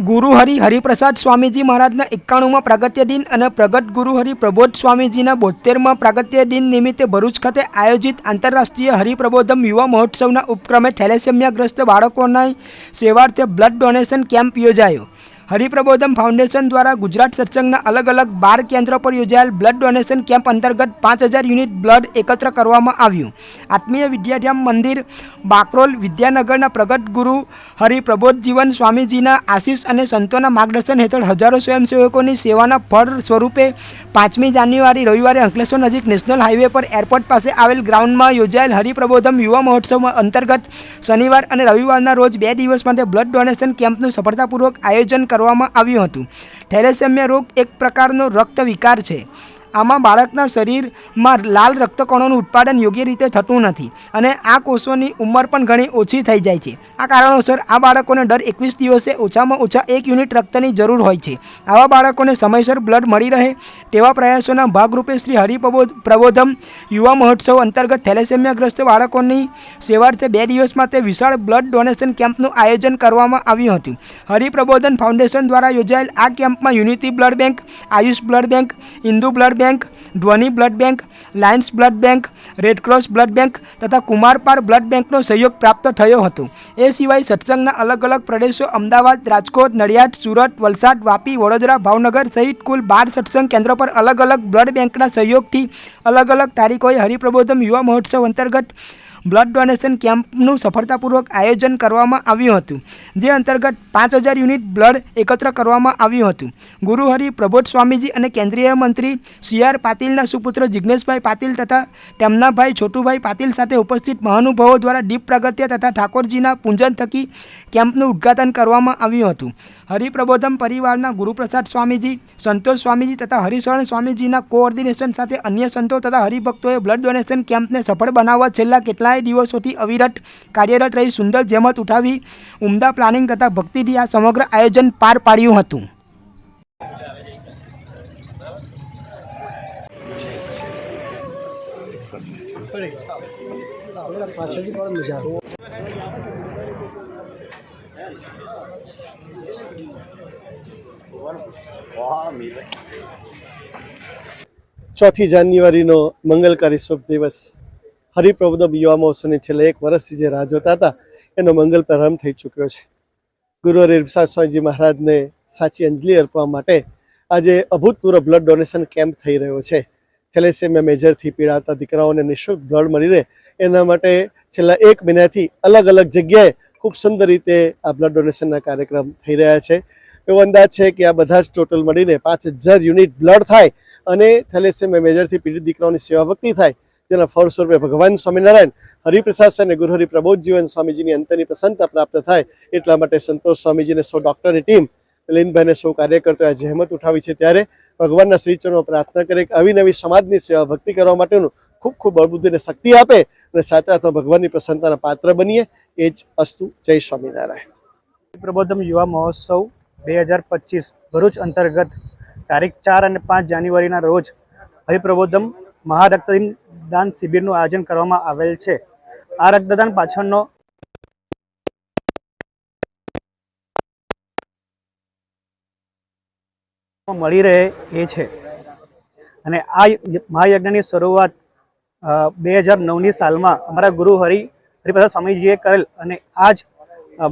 ગુરુ હરિ હરિપ્રસાદ સ્વામીજી મહારાજના એકાણુંમાં પ્રાગત્ય દિન અને પ્રગટ ગુરુ હરિ પ્રબોધ સ્વામીજીના બોતેરમાં પ્રાગત્ય દિન નિમિત્તે ભરૂચ ખાતે આયોજિત આંતરરાષ્ટ્રીય હરિપ્રબોધમ યુવા મહોત્સવના ઉપક્રમે થેલેસેમિયાગ્રસ્ત બાળકોના સેવાર્થે બ્લડ ડોનેશન કેમ્પ યોજાયો. હરિપ્રબોધમ ફાઉન્ડેશન દ્વારા ગુજરાત સત્સંગના અલગ અલગ બાર કેન્દ્રો પર યોજાયેલ બ્લડ ડોનેશન કેમ્પ અંતર્ગત પાંચ હજાર યુનિટ બ્લડ એકત્ર કરવામાં આવ્યું. આત્મીય વિદ્યાધામ મંદિર, બાકરોલ વિદ્યાનગરના પ્રગટ ગુરુ હરિપ્રબોધ જીવન સ્વામીજીના આશીષ અને સંતોના માર્ગદર્શન હેઠળ હજારો સ્વયંસેવકોની સેવાના ફળ સ્વરૂપે પાંચમી જાન્યુઆરી રવિવારે અંકલેશ્વર નજીક નેશનલ હાઈવે પર એરપોર્ટ પાસે આવેલ ગ્રાઉન્ડમાં યોજાયેલ હરિપ્રબોધમ યુવા મહોત્સવ અંતર્ગત શનિવાર અને રવિવારના રોજ બે દિવસ માટે બ્લડ ડોનેશન કેમ્પનું સફળતાપૂર્વક આયોજન કરવામાં આવ્યું હતું. થેલેસેમિયા રોગ એક પ્રકારનો રક્ત વિકાર છે. આમાં બાળકના શરીરમાં લાલ રક્તકણોનું ઉત્પાદન યોગ્ય રીતે થતું નથી અને આ કોષોની ઉંમર પણ ઘણી ઓછી થઈ જાય છે. આ કારણોસર આ બાળકોને દર એકવીસ દિવસે ઓછામાં ઓછા એક યુનિટ રક્તની જરૂર હોય છે. આવા બાળકોને સમયસર બ્લડ મળી રહે તેવા પ્રયાસોના ભાગરૂપે શ્રી હરિપ્રબોધ પ્રબોધમ યુવા મહોત્સવ અંતર્ગત થેલેસેમિયાગ્રસ્ત બાળકોની સેવાર્થે બે દિવસ માટે વિશાળ બ્લડ ડોનેશન કેમ્પનું આયોજન કરવામાં આવ્યું હતું. હરિપ્રબોધન ફાઉન્ડેશન દ્વારા યોજાયેલ આ કેમ્પમાં unity blood bank, Ayush blood bank, Indu blood bank Dhwani blood bank Lions blood bank Red Cross blood bank તથા કુમારપાર બ્લડ બેંકનો સહયોગ પ્રાપ્ત થયો હતો. એ સિવાય સત્સંગના અલગ અલગ પ્રદેશો અમદાવાદ, રાજકોટ, નડિયાદ, સુરત, વલસાડ, વાપી, વડોદરા, ભાવનગર સહિત કુલ બાર સત્સંગ કેન્દ્રો પર અલગ અલગ બ્લડ બેંકના સહયોગથી અલગ અલગ તારીખોએ હરિપ્રબોધમ યુવા મહોત્સવ અંતર્ગત બ્લડ ડોનેશન કેમ્પનું સફળતાપૂર્વક આયોજન કરવામાં આવ્યું હતું, જે અંતર્ગત પાંચ હજાર યુનિટ બ્લડ એકત્ર કરવામાં આવ્યું હતું. ગુરુ હરિ પ્રબોધ સ્વામીજી અને કેન્દ્રીય મંત્રી સી આર પાટીલના સુપુત્ર જિજ્ઞેશભાઈ પાટીલ તથા તેમના ભાઈ છોટુભાઈ પાટીલ સાથે ઉપસ્થિત મહાનુભાવો દ્વારા દીપ પ્રાગત્ય તથા ઠાકોરજીના પૂજન થકી કેમ્પનું ઉદ્ઘાટન કરવામાં આવ્યું હતું. હરિપ્રબોધમ પરિવારના ગુરુપ્રસાદ સ્વામીજી, સંતોષ સ્વામીજી તથા હરિશરણ સ્વામીજીના કોઓર્ડિનેશન સાથે અન્ય સંતો તથા હરિભક્તોએ બ્લડ ડોનેશન કેમ્પને સફળ બનાવવા છેલ્લા કેટલાય દિવસોથી અવિરત કાર્યરત રહી સુંદર જેમત ઉઠાવી ઉમદા પ્લાનિંગ તથા ભક્તિથી આ સમગ્ર આયોજન પાર પાડ્યું હતું. ચોથી જાન્યુઆરીનો મંગલકારી શુભ દિવસ. હરિપ્રબોધમ યુવા મહોત્સવની છેલ્લા એક વર્ષથી જે રાહ જોતા હતા, એનો મંગલ પ્રારંભ થઈ ચૂક્યો છે. ગુરુ હરિપ્રસાદ સ્વામીજી મહારાજને સાચી અંજલિ અર્પવા માટે આજે અભૂતપૂર્વ બ્લડ ડોનેશન કેમ્પ થઈ રહ્યો છે. થેલેસેમિયા મેજરથી પીડાતા દીકરાઓને નિઃશુલ્ક બ્લડ મળી રહે, એના માટે છેલ્લા એક મહિનાથી અલગ અલગ જગ્યાએ ખૂબ સુંદર રીતે આ બ્લડ ડોનેશનના કાર્યક્રમ થઈ રહ્યા છે. એવો અંદાજ છે કે આ બધા જ ટોટલ મળીને પાંચ યુનિટ બ્લડ થાય અને થેલેસેમિયા મેજરથી પીડિત દીકરાઓની સેવા ભક્તિ થાય જેના ફળ સ્વરૂપે ભગવાન સ્વામિનારાયણ, હરિપ્રસાદ અને ગુરુ હરિ પ્રબોધ જીવન સ્વામીજીની અંતરની પ્રસન્નતા પ્રાપ્ત થાય એટલા માટે સંતોષ સ્વામીજીને સૌ ડૉક્ટરની ટીમ લીનભાઈને સૌ કાર્યકર્તાઓએ જહેમત ઉઠાવી છે ત્યારે ભગવાનના શ્રીચરણો પ્રાર્થના કરે કે આવી નવી સમાજની સેવા ભક્તિ કરવા માટેનું ખૂબ ખૂબ બળબુદ્ધિને શક્તિ આપે અને સાચા અથવા ભગવાનની પ્રસન્નતાના પાત્ર બનીએ એ જ અસ્તુ. જય સ્વામિનારાયણ. પ્રબોધમ યુવા મહોત્સવ બે હજાર પચીસ ભરૂચ અંતર્ગત તારીખ ચાર અને પાંચ જાન્યુઆરીના રોજ હરિપ્રબોધમ મહારક્તદાન દાન શિબિરનું આયોજન કરવામાં આવેલ છે. આ રક્તદાન પાછળનો મળી રહે એ છે. અને આ મહાયજ્ઞની શરૂઆત બે હજાર નવની સાલમાં અમારા ગુરુ હરિ, હરિપ્રસાદ સ્વામીજીએ કરેલ અને આ જ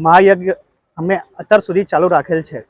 મહાયજ્ઞ અમે અત્યાર સુધી ચાલુ રાખેલ છે.